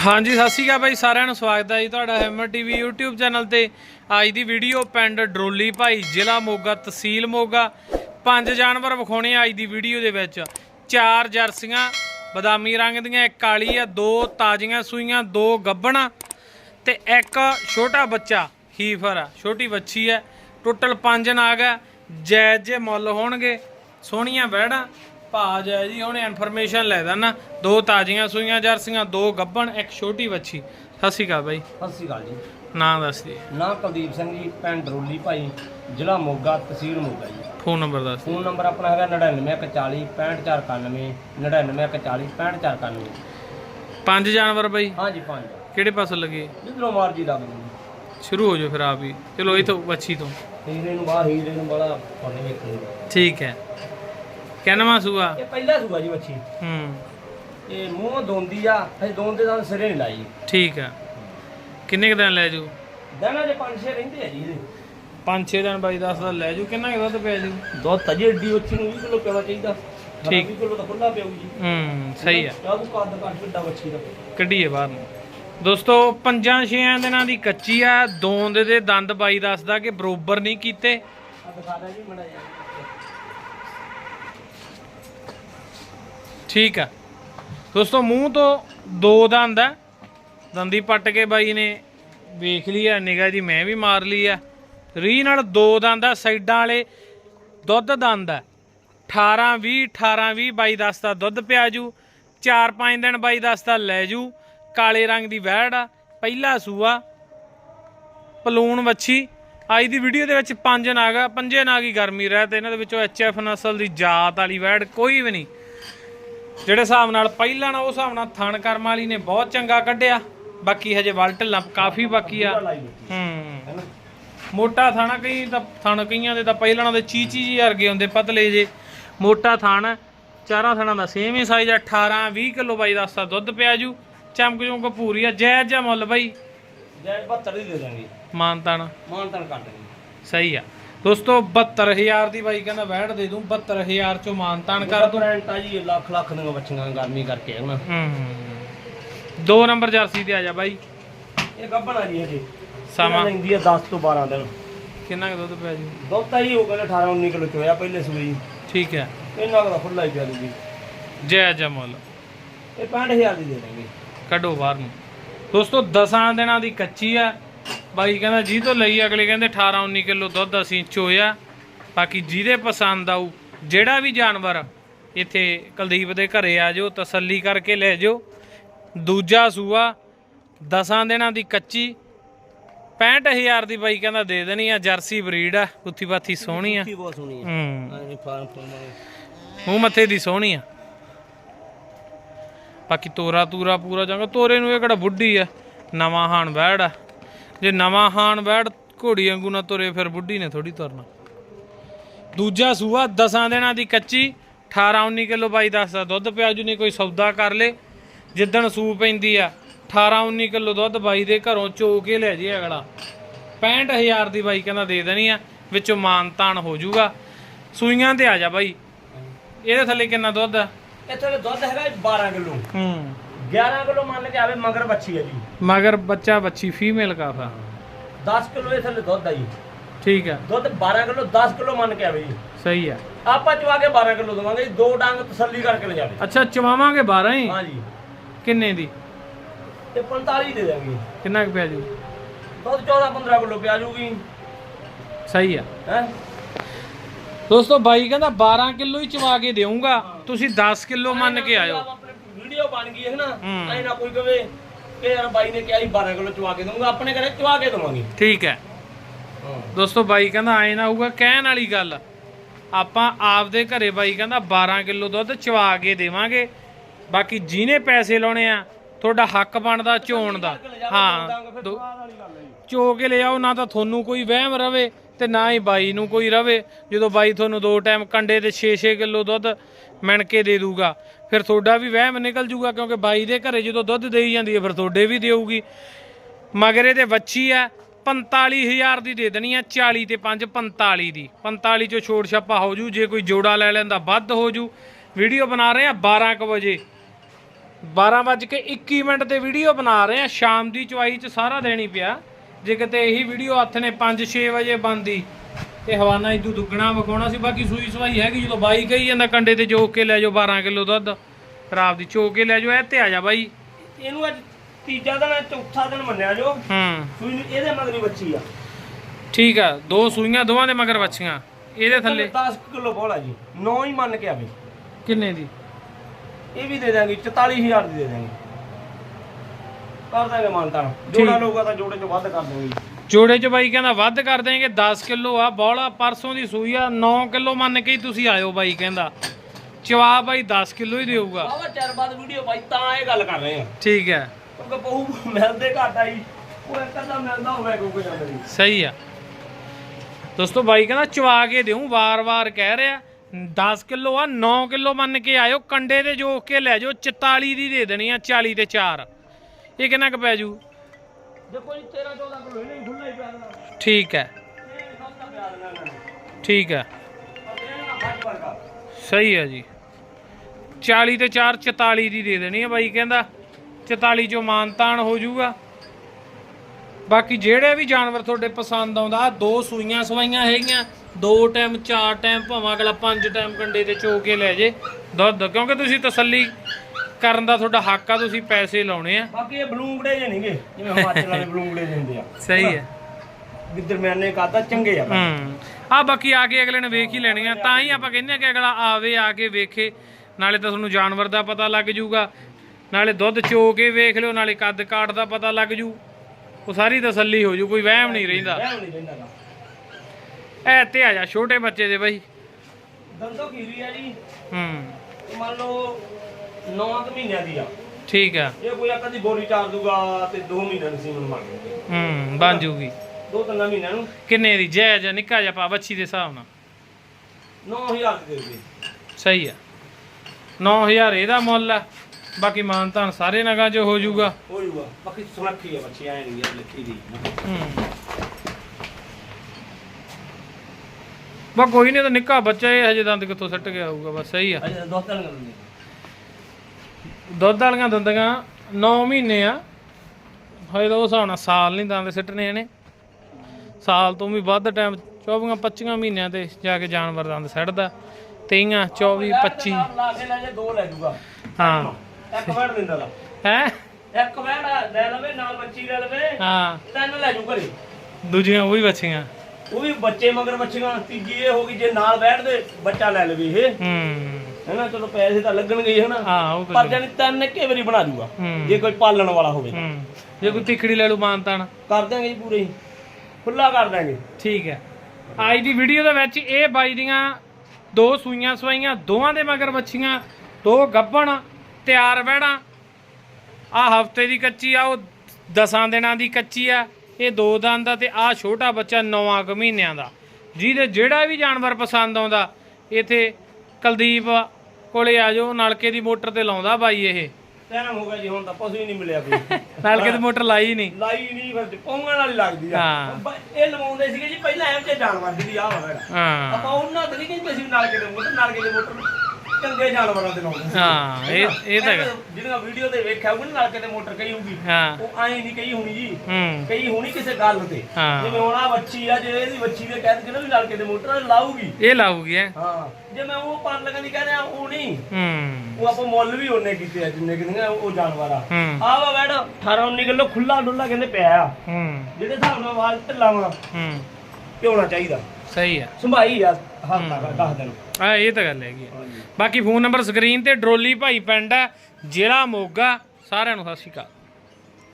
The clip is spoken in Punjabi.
ਹਾਂਜੀ, ਸਤਿ ਸ਼੍ਰੀ ਅਕਾਲ ਬਾਈ, ਸਾਰਿਆਂ ਨੂੰ ਸਵਾਗਤ ਹੈ ਜੀ ਤੁਹਾਡਾ ਹੈਮਰ ਟੀਵੀ YouTube ਚੈਨਲ ਤੇ। ਅੱਜ ਦੀ ਵੀਡੀਓ ਪਿੰਡ ਡਰੋਲੀ ਭਾਈ, ਜ਼ਿਲ੍ਹਾ ਮੋਗਾ, ਤਹਿਸੀਲ ਮੋਗਾ। ਪੰਜ ਜਾਨਵਰ ਵਿਖਾਉਣੇ ਅੱਜ ਦੀ ਵੀਡੀਓ ਦੇ ਵਿੱਚ। ਚਾਰ ਜਰਸੀਆਂ, ਬਦਾਮੀ ਰੰਗ ਦੀਆਂ, ਇੱਕ ਕਾਲੀ ਆ, ਦੋ ਤਾਜ਼ੀਆਂ ਸੂਈਆਂ, ਦੋ ਗੱਬਣਾ ਤੇ ਇੱਕ ਛੋਟਾ ਬੱਚਾ, ਹੀਫਰ ਆ, ਛੋਟੀ ਬੱਚੀ ਹੈ ਟੋਟਲ ਪੰਜ ਨਾਗ ਆ ਜੈ ਜੇ ਮੁੱਲ ਹੋਣਗੇ, ਸੋਹਣੀਆਂ ਵਹਿੜਾਂ। ਭਾ ਜਾਇ ਜੀ ਹੁਣ ਇਨਫੋਰਮੇਸ਼ਨ ਲੈ ਦੇਣਾ ਦੋ ਤਾਜ਼ੀਆਂ ਸੂਈਆਂ ਜਰਸੀਆਂ ਦੋ ਗੱਬਣ ਇੱਕ ਛੋਟੀ ਬੱਚੀ ਸਤਿ ਸ਼੍ਰੀ ਅਕਾਲ ਬਾਈ। ਸਤਿ ਸ਼੍ਰੀ ਅਕਾਲ ਜੀ। ਨਾਂ ਦੱਸ ਦੇ। ਨਾਂ ਕੁਲਦੀਪ ਸਿੰਘ ਜੀ ਪਿੰਡ ਰੋਲੀ ਭਾਈ ਜ਼ਿਲ੍ਹਾ ਮੋਗਾ ਤਹਿਸੀਲ ਮੋਗਾ ਜੀ। ਫੋਨ ਨੰਬਰ ਦੱਸ ਫੋਨ ਨੰਬਰ ਆਪਣਾ ਹੈਗਾ 9940 65491 9940 65491 ਪੰਜ ਜਾਨਵਰ ਬਾਈ? ਹਾਂਜੀ ਪੰਜ। ਕਿਹੜੇ ਪਾਸੋਂ ਲੱਗੇ? ਜਿੱਧਰੋਂ ਮਰਜ਼ੀ ਲੱਗ ਜੀ ਸ਼ੁਰੂ ਹੋ ਜਾਓ ਫਿਰ ਆਪ ਹੀ। ਚਲੋ ਇਥੋਂ ਬੱਚੀ ਤੋਂ। ਹੀਰੇ ਨੂੰ ਬਾਹਰ ਹੀਰੇ ਨੂੰ ਬੜਾ ਫੋਨ ਵੇਖਣੀ ਠੀਕ ਹੈ। ਕਿੰਨਵਾਂ ਸੂਆ? ਇਹ ਪਹਿਲਾ ਸੂਆ ਜੀ ਮੱਛੀ। ਹੂੰ। ਇਹ ਮੂੰਹ ਦੋਂਦੀ ਆ ਅਸੀਂ ਦੋਂਦੇ ਦਾ ਸਿਰੇ ਨਹੀਂ ਲਾਈ। ਠੀਕ ਹੈ ਕਿੰਨੇ ਕੁ ਦਿਨ ਲੈ ਜੂ? ਦੇਣਾ ਜੇ ਪੰਜ ਛੇ ਰਹਿੰਦੇ ਆ ਜੀ ਇਹਦੇ। ਪੰਜ ਛੇ ਦਿਨ ਬਾਈ ਦੱਸ ਦਾ ਲੈ ਜੂ। ਕਿੰਨਾ ਕੁ ਦੁੱਧ ਪੈ ਜੂ? ਦੁੱਧ ਤਜੇ ਏਡੀ ਉੱਚੀ ਨੂੰ 20 ਕਿਲੋ ਪਿਆਣਾ ਚਾਹੀਦਾ। ਠੀਕ। 20 ਕਿਲੋ ਤਾਂ ਖੁੱਲਾ ਪਿਆਉ ਜੀ। ਹੂੰ ਸਹੀ ਹੈ ਕਾਹੂ ਕੱਦ ਕੱਟ ਵੱਡਾ ਮੱਛੀ ਦਾ ਕੱਢੀਏ ਬਾਹਰ ਨੂੰ। ਦੋਸਤੋ ਪੰਜਾਂ ਛੇਆਂ ਦਿਨਾਂ ਦੀ ਕੱਚੀ ਆ। ਦੋਂਦ ਦੇ ਦੰਦ ਬਾਈ ਦੱਸਦਾ ਕਿ ਬਰੋਬਰ ਨਹੀਂ ਕੀਤੇ। ਆ ਦਿਖਾ ਦੇ ਜੀ ਮੜਾ ਜਾ ਠੀਕ ਆ। ਦੋਸਤੋ, ਮੂੰਹ ਤੋਂ ਦੋ ਦੰਦ ਆ। ਦੰਦੀ ਪੱਟ ਕੇ ਬਾਈ ਨੇ ਵੇਖ ਲਈ ਆ, ਨਿਗਾਹ ਦੀ ਮੈਂ ਵੀ ਮਾਰ ਲਈ ਆ। ਰੀ ਨਾਲ ਦੋ ਦੰਦ ਆ, ਸਾਈਡਾਂ ਵਾਲੇ ਦੁੱਧ ਦੰਦ ਆ। 18 20 18 20 ਬਾਈ ਦੱਸਦਾ ਦੁੱਧ ਪਿਆ ਜੂ। 4-5 ਦਿਨ ਬਾਈ ਦੱਸਦਾ ਲੈ ਜੂ। ਕਾਲੇ ਰੰਗ ਦੀ ਵਹਿੜ ਆ, ਪਹਿਲਾ ਸੂਆ। ਪਲੂਣ ਵੱਛੀ ਅੱਜ ਦੀ ਵੀਡੀਓ ਦੇ ਵਿੱਚ ਪੰਜ ਨਾਗ ਆ, ਪੰਜੇ ਨਾਗ ਹੀ ਗਰਮੀ ਰਹਿ ਤੇ ਇਹਨਾਂ ਦੇ ਵਿੱਚੋਂ ਐਚਐਫ ਨਸਲ ਦੀ ਜਾਤ ਵਾਲੀ ਵਹਿੜ ਕੋਈ ਵੀ ਨਹੀਂ। ਜਿਹੜੇ ਹਿਸਾਬ ਨਾਲ ਪਹਿਲਾਂ ਨਾਲ ਉਸ ਹਿਸਾਬ ਨਾਲ ਥਣ ਕਰਮ ਵਾਲੀ ਨੇ ਬਹੁਤ ਚੰਗਾ ਕੱਢਿਆ। ਬਾਕੀ ਹਜੇ ਵਲਟ ਲੰਪ ਕਾਫੀ ਬਾਕੀ ਆ। ਹੂੰ। ਮੋਟਾ ਥਾਣਾ ਕਈ ਤਾਂ ਥਣ ਕਈਆਂ ਦੇ ਤਾਂ ਪਹਿਲਾਂ ਦੇ ਚੀਚੀ ਜੀ ਵਰਗੇ ਹੁੰਦੇ ਪਤਲੇ ਜੇ। ਮੋਟਾ ਥਣ। ਚਾਰਾਂ ਥਣਾਂ ਦਾ ਸੇਮ ਹੀ ਸਾਈਜ਼ 18 20 ਕਿਲੋ ਬਾਈ ਦੱਸਦਾ ਦੁੱਧ ਪਿਆ ਜੂ। ਚਮਕ ਚਮਕ ਪੂਰੀ ਆ। ਜਾਇਜ਼ ਜਿਹਾ ਮੁੱਲ ਬਾਈ। ਜੈ 72 ਦੀ ਦੇ ਦਾਂਗੇ। ਮਾਨਤਾਨ। ਮਾਨ ਤਨ ਕੱਟ ਦੇ ਸਹੀ ਆ। ਦੋਸਤੋ 72000 ਦੀ ਬਾਈ ਕਹਿੰਦਾ ਵੈਟ ਦੇ ਦੂੰ 72000 ਚੋਂ ਮਾਨਤਾਨ ਕਰ ਦੂੰ। ਆ ਜੀ ਲੱਖ ਲੱਖ ਦੀਆਂ ਬੱਚੀਆਂ ਗਰਮੀ ਕਰਕੇ ਹੈ ਹੂੰ। ਦੋ ਨੰਬਰ ਜਰਸੀ ਤੇ ਆ ਜਾ ਬਾਈ। ਇਹ ਗੱਬਣਾ ਜੀ ਹਜੇ ਸਮਾਂ। ਲੈਂਦੀ ਹੈ 10 ਤੋਂ 12 ਦਿਨ। ਕਿੰਨਾ ਕੁ ਦੁੱਧ ਪਿਆ ਜੂ? ਦੁੱਧ ਤਾਂ ਜੀ ਹੋ ਗਿਆ 18 19 ਕਿਲੋ ਚੋਇਆ ਪਹਿਲੇ ਸੂਏ ਜੀ ਠੀਕ ਹੈ। ਇਹਨਾਂ ਦਾ ਖੁੱਲਾ ਹੀ ਪਿਆ ਜੀ। ਜੈ ਜੈ ਮੁੱਲ। ਇਹ 65000 ਦੀ ਦੇ ਦਾਂਗੇ। ਕੱਢੋ ਬਾਹਰ ਨੂੰ। ਦੋਸਤੋ 10 ਦਿਨਾਂ ਦੀ ਕੱਚੀ ਆ। ਬਾਈ ਕਹਿੰਦਾ ਜੀ ਤੋਂ ਲਈ ਅਗਲੇ ਕਹਿੰਦੇ 18 19 ਕਿਲੋ ਦੁੱਧ ਅਸੀਂ ਚੋਇਆ। ਬਾਕੀ ਜਿਹਦੇ ਪਸੰਦ ਆਊ ਜਿਹੜਾ ਵੀ ਜਾਨਵਰ ਇੱਥੇ ਕੁਲਦੀਪ ਦੇ ਘਰੇ ਆ ਜਾਓ ਤਸੱਲੀ ਕਰਕੇ ਲੈ ਜਾਓ। ਦੂਜਾ ਸੂਆ 10 ਦਿਨਾਂ ਦੀ ਕੱਚੀ 65000 ਦੀ ਬਾਈ ਕਹਿੰਦਾ ਦੇ ਦੇਣੀ ਆ ਜਰਸੀ ਬਰੀਡ ਆ ਉੱਥੀ ਬਾਥੀ ਸੋਹਣੀ ਆ। ਬਹੁਤ ਸੋਹਣੀ ਮੂੰਹ ਮੱਥੇ ਦੀ ਸੋਹਣੀ ਆ। ਬਾਕੀ ਤੋਰਾ ਤੂਰਾ ਪੂਰਾ ਚੰਗਾ ਤੋਰੇ ਨੂੰ ਇਹ ਕਿਹੜਾ ਬੁੱਢੀ ਆ ਨਵਾਂ ਹਾਨ ਬੈੜ ਆ। ਜੇ ਨਵਾਂ ਹਾਨ ਬੈੜ ਘੋੜੀ ਵਾਂਗੂ ਨਾ ਤੁਰੇ ਫਿਰ ਬੁੱਢੀ ਨੇ ਥੋੜੀ ਤੁਰਨਾ। ਦੂਜਾ ਸੂਆ 10 ਦਿਨਾਂ ਦੀ ਕੱਚੀ 18 19 ਕਿਲੋ ਬਾਈ ਦੱਸਦਾ ਦੁੱਧ ਪਿਆਜੂ ਨਹੀਂ ਕੋਈ ਸੌਦਾ ਕਰ ਲੇ। ਜਿੱਦਣ ਸੂ ਪੈਂਦੀ ਆ 18 19 ਕਿਲੋ ਦੁੱਧ ਬਾਈ ਦੇ ਘਰੋਂ ਚੋ ਕੇ ਲੈ ਜੇ ਅਗਲਾ। 65000 ਦੀ ਬਾਈ ਕਹਿੰਦਾ ਦੇ ਦੇਣੀ ਆ ਵਿੱਚੋਂ ਮਾਨ ਤਾਨ ਹੋ ਜਾਊਗਾ। ਸੂਈਆਂ ਤੇ ਆ ਜਾ ਬਾਈ। ਇਹਦੇ ਥੱਲੇ ਕਿੰਨਾ ਦੁੱਧ ਆ? ਇੱਥੇ ਦੁੱਧ ਹੈਗਾ ਜੀ 12 ਕਿਲੋ। ਹੂੰ। 11 ਕਿਲੋ ਮੰਨ ਕੇ ਆਵੇ ਮਗਰ ਬੱਚੀ ਹੈ ਜੀ। ਮਗਰ ਬੱਚਾ ਬੱਚੀ ਫੀਮੇਲ ਕਾਫਾ 10 ਕਿਲੋ ਇਹ ਥੱਲੇ ਦੁੱਧ ਆ ਜੀ। ਠੀਕ ਆ। ਦੁੱਧ 12 ਕਿਲੋ 10 ਕਿਲੋ ਮੰਨ ਕੇ ਆਵੇ ਜੀ। ਸਹੀ ਆ। ਆਪਾਂ ਚਵਾ ਕੇ 12 ਕਿਲੋ ਦਵਾਂਗੇ ਜੀ, ਦੋ ਡੰਗ ਤਸੱਲੀ ਕਰਕੇ ਲੈ ਜਾਵੇ। ਅੱਛਾ ਚਵਾਵਾਂਗੇ 12 ਹੀ? ਹਾਂ ਜੀ। ਕਿੰਨੇ ਦੀ? ਤੇ 45 ਦੇ ਦਾਂਗੇ ਕਿੰਨਾ ਕੁ ਪਿਆ ਜੂ ਦੁੱਧ 14 15 ਕਿਲੋ ਪਿਆ ਜੂਗੀ ਸਹੀ ਆ। ਹੈ? ਦੋਸਤੋ ਬਾਈ ਕਹਿੰਦਾ 12 ਕਿਲੋ ਹੀ ਚਵਾ ਕੇ ਦੇਊਂਗਾ। ਤੁਸੀਂ 10 ਕਿਲੋ ਮੰਨ ਕੇ ਆਇਓ। ਗਈ ਹੈ ਨਾ। ਐ ਨਾ ਕੋਈ ਕਵੇ ਕਿ ਯਾਰ ਬਾਈ ਨੇ ਕਿਹਾ ਸੀ 12 ਕਿਲੋ ਚਵਾ ਕੇ ਦਊਂਗਾ ਆਪਣੇ ਘਰੇ ਚਵਾ ਕੇ ਦਵਾਂਗੇ। ਠੀਕ ਹੈ। ਦੋਸਤੋ ਬਾਈ ਕਹਿੰਦਾ ਐ ਨਾ ਹੋਊਗਾ ਕਹਿਣ ਵਾਲੀ ਗੱਲ ਆਪਾਂ ਆਪਦੇ ਘਰੇ ਬਾਈ ਕਹਿੰਦਾ 12 ਕਿਲੋ ਦੁੱਧ ਚਵਾ ਕੇ ਦੇਵਾਂਗੇ ਬਾਕੀ ਜਿਹਨੇ ਪੈਸੇ ਲਾਉਣੇ ਆ ਤੁਹਾਡਾ ਹੱਕ ਬਣਦਾ ਚੋਣ ਦਾ। ਹਾਂ ਚੋ ਕੇ ਲੈ ਆਓ ਨਾ ਤਾਂ ਤੁਹਾਨੂੰ ਕੋਈ ਵਹਿਮ ਰਵੇ ਤੇ ਨਾ ਹੀ ਬਾਈ ਨੂੰ ਕੋਈ ਰਵੇ। ਜਦੋਂ ਬਾਈ ਤੁਹਾਨੂੰ ਦੋ ਟਾਈਮ ਕੰਡੇ ਤੇ 6-6 ਕਿਲੋ ਦੁੱਧ ਮਿਣ ਕੇ ਦੇ ਦੂਗਾ, ਫਿਰ ਤੁਹਾਡਾ ਵੀ ਵਹਿਮ ਨਿਕਲ ਜੂਗਾ, ਕਿਉਂਕਿ ਬਾਈ ਦੇ ਘਰੇ ਜਦੋਂ ਦੁੱਧ ਦੇਈ ਜਾਂਦੀ ਹੈ, ਫਿਰ ਤੁਹਾਡੇ ਵੀ ਦੇਊਗੀ। ਮਗਰੇ ਤੇ ਵੱਛੀ ਆ 45000 ਦੀ ਦੇ ਦੇਣੀ ਆ 40 ਤੇ 5 45 ਦੀ। 45 ਚੋਂ ਛੋੜ ਛਾਪਾ ਹੋ ਜੂ, ਜੇ ਕੋਈ ਜੋੜਾ ਲੈ ਲੈਂਦਾ, ਵੱਧ ਹੋ ਜੂ। ਵੀਡੀਓ ਬਣਾ ਰਹੇ ਆ 12 ਕੁ ਵਜੇ। 12 ਵੱਜ ਕੇ 21 ਮਿੰਟ ਤੇ ਵੀਡੀਓ ਬਣਾ ਰਹੇ ਆ ਸ਼ਾਮ ਦੀ ਚਵਾਈ ਚ ਸਾਰਾ ਦੇਣੀ ਪਿਆ। ਜੇ ਕਿਤੇ ਇਹੀ ਵੀਡੀਓ ਹੱਥ ਨੇ 5-6 ਵਜੇ ਬੰਦੀ ਤੇ ਹਵਾਨਾ ਇਦੂ ਦੁੱਗਣਾ ਵਿਖਾਉਣਾ ਸੀ ਬਾਕੀ ਸੂਈ ਸਵਾਈ ਹੈਗੀ ਜਦੋਂ ਬਾਈ ਕਹੀ ਜਾਂਦਾ ਕੰਡੇ ਤੇ ਜੋਕ ਕੇ ਲੈ ਜਾਓ 12 ਕਿਲੋ ਦੁੱਧ ਰਾਤ ਦੀ ਚੋਕ ਕੇ ਲੈ ਜਾਓ ਇਹ ਤੇ ਆ ਜਾ ਬਾਈ। ਇਹਨੂੰ ਅੱਜ ਤੀਜਾ ਦਿਨ ਹੈ, ਚੌਥਾ ਦਿਨ ਮੰਨਿਆ ਜੋ ਹੂੰ। ਸੂਈ ਨੂੰ ਇਹਦੇ ਮਗਰੀ ਬੱਚੀ ਆ। ਠੀਕ ਆ ਦੋ ਸੂਈਆਂ ਦੋਵਾਂ ਦੇ ਮਗਰ ਬੱਚੀਆਂ ਇਹਦੇ ਥੱਲੇ। 10 ਕਿਲੋ ਬੋਲਾ ਜੀ 9 ਹੀ ਮੰਨ ਕੇ ਆਵੇ। ਕਿੰਨੇ ਦੀ? ਇਹ ਵੀ ਦੇ ਦਾਂਗੇ 44000 ਦੀ ਦੇ ਦਾਂਗੇ ਕਰ ਦਾਂਗੇ ਮਾਨਤਾ ਜੋੜਾ ਲੋਗਾ ਤਾਂ ਜੋੜੇ ਚ ਵੱਧ ਕਰ ਦਾਂਗੇ ਜੀ। ਜੋੜੇ ਚ ਬਾਈ ਕਹਿੰਦਾ ਵੱਧ ਕਰ ਦੇਂਗੇ 10 ਕਿਲੋ ਆ ਬੌਲਾ ਪਰਸੋਂ ਦੀ ਸੂਈ ਆ 9 ਕਿਲੋ ਮੰਨ ਕੇ ਹੀ ਤੁਸੀਂ ਆਇਓ ਬਾਈ ਕਹਿੰਦਾ। ਚਵਾ ਬਾਈ 10 ਕਿਲੋ ਹੀ ਦੇਊਗਾ। ਬਾਬਾ ਚਾਰ ਬਾਅਦ ਵੀਡੀਓ ਪਾਈ ਤਾਂ ਇਹ ਗੱਲ ਕਰ ਰਹੇ ਆ। ਠੀਕ ਹੈ। ਕਿਉਂਕਿ ਬਹੁ ਮਿਲਦੇ ਘੱਟ ਆਈ ਉਹ ਇੱਕ ਅੱਧਾ ਮਿਲਦਾ ਹੋਵੇ ਕੋਈ ਕੋਈ ਜਾਂਦਾ ਨਹੀਂ। ਸਹੀ ਆ। ਦੋਸਤੋ ਬਾਈ ਕਹਿੰਦਾ ਚਵਾ ਕੇ ਦੇਉ ਵਾਰ-ਵਾਰ ਕਹਿ ਰਿਹਾ। 10 ਕਿਲੋ ਆ 9 ਕਿਲੋ ਮੰਨ ਕੇ ਆਇਓ ਕੰਡੇ ਤੇ ਜੋਕ ਕੇ ਲੈ ਜਾਓ 44 ਦੀ ਦੇ ਦੇਣੀ ਆ 40 ਤੇ 4 ਇਹ ਕਿੰਨਾ ਕੁ ਪੈ ਜੂ? ਦੇਖੋ ਜੀ 13 14 ਕਿਲੋ ਨਹੀਂ ਖੁੱਲਾ ਹੀ ਪਿਆ ਦੇਣਾ। ਠੀਕ ਹੈ। ਇਹ ਸਭ ਦਾ ਪਿਆ ਦੇਣਾ ਇਹਨਾਂ ਨੇ ਠੀਕ ਹੈ। ਪਰ ਇਹ ਨਾ ਫੱਟ ਵਰਗਾ ਸਹੀ ਹੈ ਜੀ। 40 ਤੇ 4 44 ਦੀ ਦੇ ਦੇਣੀ ਆ ਬਾਈ ਕਹਿੰਦਾ 44 ਚੋਂ ਮਾਨਤਾਨ ਹੋ ਜਾਊਗਾ ਬਾਕੀ ਜਿਹੜੇ ਵੀ ਜਾਨਵਰ ਤੁਹਾਡੇ ਪਸੰਦ ਆਉਂਦਾ ਦੋ ਸੂਈਆਂ ਸਵਾਈਆਂ ਹੈਗੀਆਂ। ਦੋ ਟਾਈਮ ਚਾਰ ਟਾਈਮ ਭਾਵੇਂ ਅਗਲਾ ਪੰਜ ਟਾਈਮ ਕੰਡੇ ਤੇ ਚੋ ਕੇ ਲੈ ਜੇ। ਦੁੱਧ ਕਿਉਂਕਿ ਤੁਸੀਂ ਤਸੱਲੀ ਕਰਨ ਦਾ ਤੁਹਾਡਾ ਹੱਕ ਆ ਤੁਸੀਂ ਪੈਸੇ ਲਾਉਣੇ ਆ। ਬਾਕੀ ਇਹ ਬਲੂੰਗੜੇ ਜੇ ਨਹੀਂਗੇ ਜਿਵੇਂ ਹਿਮਾਚਲ ਵਾਲੇ ਬਲੂੰਗੜੇ ਹੁੰਦੇ ਆ। ਸਹੀ ਹੈ। ਵੀ ਦਰਮਿਆਨੇ ਕਾਦਾ ਚੰਗੇ ਆ ਹੂੰ। ਆ ਬਾਕੀ ਆ ਕੇ ਅਗਲੇ ਨੇ ਵੇਖ ਹੀ ਲੈਣੀਆਂ ਤਾਂ ਹੀ ਆਪਾਂ ਕਹਿੰਦੇ ਆ ਕਿ ਅਗਲਾ ਆਵੇ ਆ ਕੇ ਵੇਖੇ। ਨਾਲੇ ਤਾਂ ਤੁਹਾਨੂੰ ਜਾਨਵਰ ਦਾ ਪਤਾ ਲੱਗ ਜਾਊਗਾ ਨਾਲੇ ਦੁੱਧ ਚੋ ਕੇ ਵੇਖ ਲਿਓ ਨਾਲੇ ਕੱਦ ਕਾਠ ਦਾ ਪਤਾ ਲੱਗ ਜੂ। ਉਹ ਸਾਰੀ ਤਸੱਲੀ ਹੋ ਜੂ ਕੋਈ ਵਹਿਮ ਨਹੀਂ ਰਹਿੰਦਾ। ਐ ਨਹੀਂ ਰਹਿੰਦਾ ਗਾ। ਐ ਤੇ ਆ ਜਾ ਛੋਟੇ ਬੱਚੇ ਦੇ ਬਾਈ। ਦੰਦੋ ਖੀਰੀ ਆ ਜੀ? ਹੂੰ। ਮੰਨ ਲਓ 9 ਮਹੀਨਿਆਂ ਦੀ ਆ। ਠੀਕ ਆ। ਜੇ ਕੋਈ ਇੱਕ ਦੀ ਬੋਰੀ ਚਾਰ ਦੂਗਾ ਤੇ 2 ਮਹੀਨਿਆਂ ਨੂੰ ਸੀਮਨ ਮੰਗ ਹੂੰ ਬਣ ਜੂਗੀ। ਦੋ ਤਿੰਨ ਮਹੀਨਿਆਂ ਨੂੰ। ਕਿੰਨੇ ਦੀ? ਜੈ ਜਾਂ ਨਿੱਕਾ ਜਿਹਾ ਪਾ ਬੱਚੀ ਦੇ ਹਿਸਾਬ ਨਾਲ। 9000 ਦੇ ਦੇ ਸਹੀ ਆ। 9000 ਇਹਦਾ ਮੁੱਲ ਆ। ਬਾਕੀ ਮਾਨਤਾਨ ਸਾਰੇ ਨਗਾਂ 'ਚ ਹੋ ਜਾਊਗਾ ਹੋ ਜੂਗਾ ਬਾਕੀ ਸੁਨੱਖੀ ਆ ਬੱਚੀ ਐ ਨਹੀਂ ਆ ਲੱਖੀ ਦੀ। ਹੂੰ। ਬਾ ਕੋਈ ਨਹੀਂ ਤਾਂ ਨਿੱਕਾ ਬੱਚਾ ਇਹ ਹਜੇ ਦੰਦ ਕਿੱਥੋਂ ਸੱਟ ਗਿਆ ਹੋਊਗਾ ਬਸ ਸਹੀ ਆ। ਅਜੇ ਦੋਸਤਾਂ ਨਾਲ ਗੱਲ ਦੁੱਧ ਵਾਲੀਆਂ ਦੰਦੀਆਂ 9 ਮਹੀਨੇ ਆ। ਹਜੇ ਤਾਂ ਉਹ ਹਿਸਾਬ ਨਾਲ ਸਾਲ ਨਹੀਂ ਦੰਦ ਸਿੱਟਣੇ ਇਹਨੇ। ਸਾਲ ਤੋਂ ਵੀ ਵੱਧ ਟਾਈਮ 24 25 ਮਹੀਨਿਆਂ ਤੇ ਜਾ ਕੇ ਜਾਨਵਰ ਦੰਦ ਸੱਟਦਾ। 23 24 25 ਲਾ ਕੇ ਲੈ ਜੇ ਦੋ ਲੈ ਜੂਗਾ ਹਾਂ। ਇੱਕ ਵੈੜ ਦਿੰਦਾ ਹੈ? ਇੱਕ ਵੈੜ ਲੈ ਲਵੇ ਨਾਲ ਬੱਚੀ ਲੈ ਲਵੇ। ਹਾਂ। ਤਿੰਨ ਲੈ ਜੂ ਘਰੇ। ਦੂਜੀਆਂ ਉਹ ਵੀ ਬੱਚੀਆਂ। ਉਹ ਵੀ ਬੱਚੇ ਮਗਰ ਬੱਚੀਆਂ ਤੀਜੀ ਇਹ ਹੋ ਗਈ ਜੇ ਨਾਲ ਬੈਠਦੇ ਬੱਚਾ ਲੈ ਲਵੇ ਇਹ। ਹੂੰ। ਹੈਨਾ ਚਲੋ ਪੈਸੇ ਤਾਂ ਲੱਗਣਗੇ ਹੀ ਹਨਾ। ਹਾਂ ਉਹ ਪਰ ਜਾਨੀ ਤਿੰਨ ਇੱਕੇ ਵਾਰੀ ਬਣਾ ਦੂਗਾ। ਹੂੰ। ਜੇ ਕੋਈ ਪਾਲਣ ਵਾਲਾ ਹੋਵੇ ਹੂੰ। ਜੇ ਕੋਈ ਤਿਖੜੀ ਲੈ ਲੂ ਮਾਨਤਾਨ। ਕਰ ਦਾਂਗੇ ਜੀ ਪੂਰੇ ਹੀ। ਖੁੱਲਾ ਕਰ ਦਾਂਗੇ ਠੀਕ ਹੈ। ਅੱਜ ਦੀ ਵੀਡੀਓ ਦੇ ਵਿੱਚ ਇਹ ਬਾਈ ਦੀਆਂ ਦੋ ਸੂਈਆਂ ਸਵਾਈਆਂ ਦੋਵਾਂ ਦੇ ਮਗਰ ਬੱਚੀਆਂ ਦੋ ਗੱਭਣ ਤਿਆਰ ਵਹਿਣਾ ਆ ਹਫ਼ਤੇ ਦੀ ਕੱਚੀ ਆ ਉਹ ਦਸਾਂ ਦਿਨਾਂ ਦੀ ਕੱਚੀ ਆ। ਇਹ ਦੋ ਦੰਦ ਦਾ ਤੇ ਆ ਛੋਟਾ ਬੱਚਾ 9 ਕੁ ਮਹੀਨਿਆਂ ਦਾ। ਜਿਹਦੇ ਜਿਹੜਾ ਵੀ ਜਾਨਵਰ ਪਸੰਦ ਆਉਂਦਾ ਇੱਥੇ ਕੁਲਦੀਪ ਕੋਲੇ ਆ ਜਾਓ ਨਲਕੇ ਦੀ ਮੋਟਰ ਤੇ ਲਾਉਂਦਾ ਬਾਈ ਇਹ। ਟਾਈਮ ਹੋ ਗਿਆ ਜੀ ਹੁਣ ਤਾਂ ਪਸ਼ੂ ਹੀ ਨਹੀਂ ਮਿਲਿਆ ਕੋਈ ਨਲਕੇ ਦੀ ਮੋਟਰ ਲਾਈ ਨਹੀਂ। ਲਾਈ ਨਹੀਂ ਫਿਰ ਪੌਂਗਣ ਵਾਲੀ ਲੱਗਦੀ ਆ। ਹਾਂ। ਇਹ ਲਵਾਉਂਦੇ ਸੀਗੇ ਜੀ ਪਹਿਲਾਂ ਐਵੇਂ ਜੇ ਜਾਨਵਰ ਦੀ ਆ ਵਾ ਹਾਂ। ਆਪਾਂ ਉਹਨਾਂ ਤੇ ਨਹੀਂ ਕਹਿੰਦੇ ਸੀ ਨਾਲ ਕਿਤੇ ਮੋਟਰ ਨਾਲ ਕਿਤੇ ਮੋਟਰ ਚੰਗੇ ਜਾਨਵਰਾਂ ਤੇ ਲਾਉਂਦੇ। ਹਾਂ ਇਹ ਇਹ ਤਾਂ ਹੈਗਾ। ਜਿਹੜੀਆਂ ਵੀਡੀਓ ਤੇ ਵੇਖਿਆ ਹੋਊਗਾ ਨਾ ਨਾਲ ਕਿਤੇ ਮੋਟਰ ਕਹੀ ਹੋਊਗੀ। ਹਾਂ। ਉਹ ਆਏ ਨਹੀਂ ਕਹੀ ਹੋਣੀ ਜੀ। ਹੂੰ। ਹੋਣੀ ਕਿਸੇ ਗੱਲ ਤੇ। ਹਾਂ। ਜਿਵੇਂ ਹੁਣ ਆ ਬੱਚੀ ਆ ਜੇ ਇਹਦੀ ਬੱਚੀ ਦੇ ਕਹਿ ਦਿੰਦੇ ਨਾ ਵੀ ਨਾਲ ਕਿਤੇ ਮੋਟਰ ਲਾਊਗੀ। ਇਹ ਲਾਊਗੀ ਐ ਹਾਂ। ਜੇ ਮੈਂ ਉਹ ਪਾਣ ਲਗਾ ਨਹੀਂ ਕਹਿੰਦੇ ਉਹ ਨਹੀਂ। ਹੂੰ। ਉਹ ਆਪਾਂ ਮੁੱਲ ਵੀ ਉਹਨੇ ਕੀਤੇ ਆ ਜਿੰਨੇ ਕਿਤੇ ਉਹ ਜਾਨਵਰ ਆ। ਹੂੰ। ਆ ਵਾ ਬੈਡ 18 19 ਕਿਲੋ ਖੁੱਲਾ ਡੁੱਲਾ ਕਹਿੰਦੇ ਪਿਆ ਆ। ਹੂੰ। ਜਿਹੜੇ ਹਿਸਾਬ ਨਾਲ ਵਾਲ ਢਿੱਲਾ ਵਾ ਹੂੰ। ਪਿਉਣਾ ਚਾਹੀਦਾ। ਸਹੀ ਆ। ਸੰਭਾਈ ਆ ਹਫਤਾ ਦਾ 10 ਦਿਨ। ਆ, ਇਹ ਤਾਂ ਗੱਲ ਹੈਗੀ ਆ। ਬਾਕੀ ਫੋਨ ਨੰਬਰ ਸਕਰੀਨ ਤੇ ਡਰੋਲੀ ਭਾਈ ਪਿੰਡ ਆ, ਜ਼ਿਲ੍ਹਾ ਮੋਗਾ, ਸਾਰਿਆਂ ਨੂੰ ਸਤਿ ਸ਼੍ਰੀ ਅਕਾਲ।